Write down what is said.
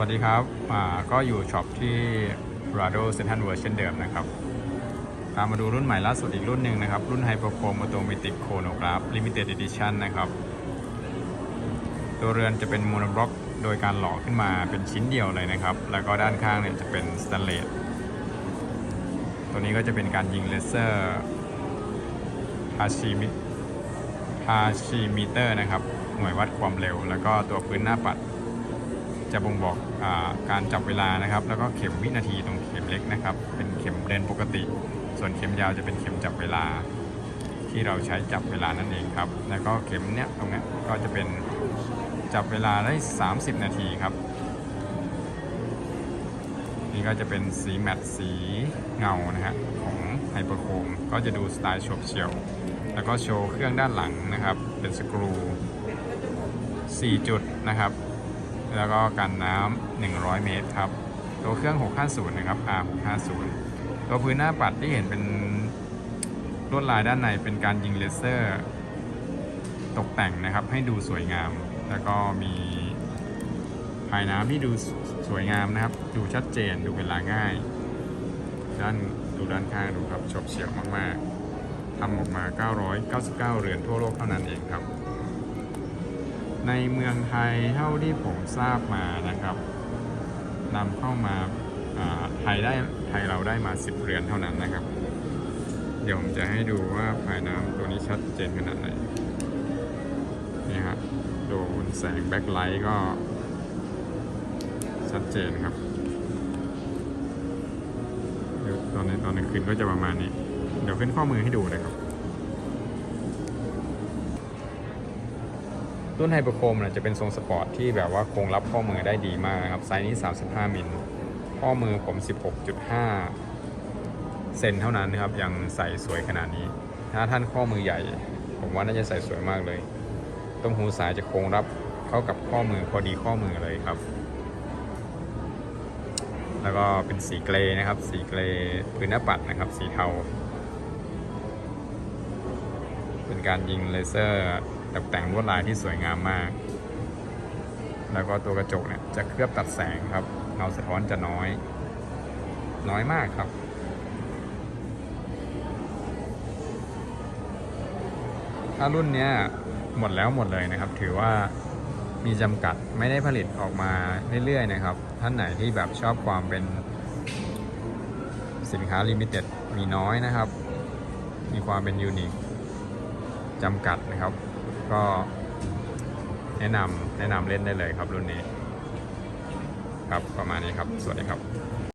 วัสดีครับก็อยู่ช็อปที่ Rado Central World เช่นเดิมนะครับ ตามมาดูรุ่นใหม่ล่าสุดอีกรุ่นหนึ่งนะครับ รุ่น Hyperchrome Automatic Chronograph Limited Edition นะครับ ตัวเรือนจะเป็นโมโนบล็อกโดยการหล่อขึ้นมาเป็นชิ้นเดียวเลยนะครับ แล้วก็ด้านข้างเนี่ยจะเป็นสแตนเลสตัวนี้ก็จะเป็นการยิงเลเซอร์พาชิมิพาชิมิเตอร์นะครับ หน่วยวัดความเร็ว แล้วก็ตัวพื้นหน้าปัด จะบ่งบอกอการจับเวลานะครับ แล้วก็เข็มวินาทีตรงเข็มเล็กนะครับ เป็นเข็มเดินปกติ ส่วนเข็มยาวจะเป็นเข็มจับเวลา ที่เราใช้จับเวลานั่นเองครับ แล้วก็เข็มเนี้ยตรงนี้ก็จะเป็นจับเวลาได้ 30 นาทีครับ นี่ก็จะเป็นสีแมตสีเงานะฮะของไฮเปอร์โคมก็จะดูสไตล์โฉบเฉี่ยว แล้วก็โชว์เครื่องด้านหลังนะครับ เป็นสกรู 4 จุดนะครับ แล้วก็กันน้ำ100 เมตรครับ ตัวเครื่อง 650 นะครับ R650 ตัวพื้นหน้าปัดที่เห็นเป็นลวดลายด้านในเป็นการยิงเลเซอร์ ตกแต่งนะครับให้ดูสวยงาม แล้วก็มีภายน้ำที่ดูสวยงามนะครับ ดูชัดเจนดูเวลาง่าย ด้านดูด้านข้างดูครับฉบเฉียวมากๆทำออกมา 999 เรือนทั่วโลกเท่านั้นเองครับ ในเมืองไทยเท่าที่ผมทราบมานะครับนำเข้ามาไทยได้ไทยเราได้มา 10เรือนเท่านั้นนะครับ เดี๋ยวผมจะให้ดูว่าภายน้ำตัวนี้ชัดเจนขนาดไหนนี่ฮะโดนแสงแบ็คไลท์ก็ชัดเจนครับตอนในตอนกลางคืนก็จะประมาณนี้ เดี๋ยวขึ้นข้อมือให้ดูเลยครับ รุ่นไฮเปอร์โคมจะเป็นทรงสปอร์ตที่แบบว่าคงรับข้อมือได้ดีมากนะครับ ไซส์นี้ 35 มิล ข้อมือผม 16.5 เซนเท่านั้นนะครับ ยังใส่สวยขนาดนี้ ถ้าท่านข้อมือใหญ่ ผมว่าน่าจะใส่สวยมากเลย ตรงหูสายจะโค้งรับเข้ากับข้อมือพอดีข้อมือเลยครับ แล้วก็เป็นสีเกรย์นะครับ สีเกรย์พื้นหน้าปัดนะครับ สีเทา เป็นการยิงเลเซอร์ ตกแต่งลวดลายที่สวยงามมาก แล้วก็ตัวกระจกเนี่ยจะเคลือบตัดแสงครับ เงาสะท้อนจะน้อย น้อยมากครับ ถ้ารุ่นเนี้ยหมดแล้วหมดเลยนะครับ ถือว่ามีจำกัดไม่ได้ผลิตออกมาเรื่อยๆนะครับ ท่านไหนที่แบบชอบความเป็นสินค้าลิมิเต็ดมีน้อยนะครับ มีความเป็นยูนิคจำกัดนะครับ ก็แนะนำแนะนำเล่นได้เลยครับรุ่นนี้ ครับประมาณนี้ครับ สวัสดีครับ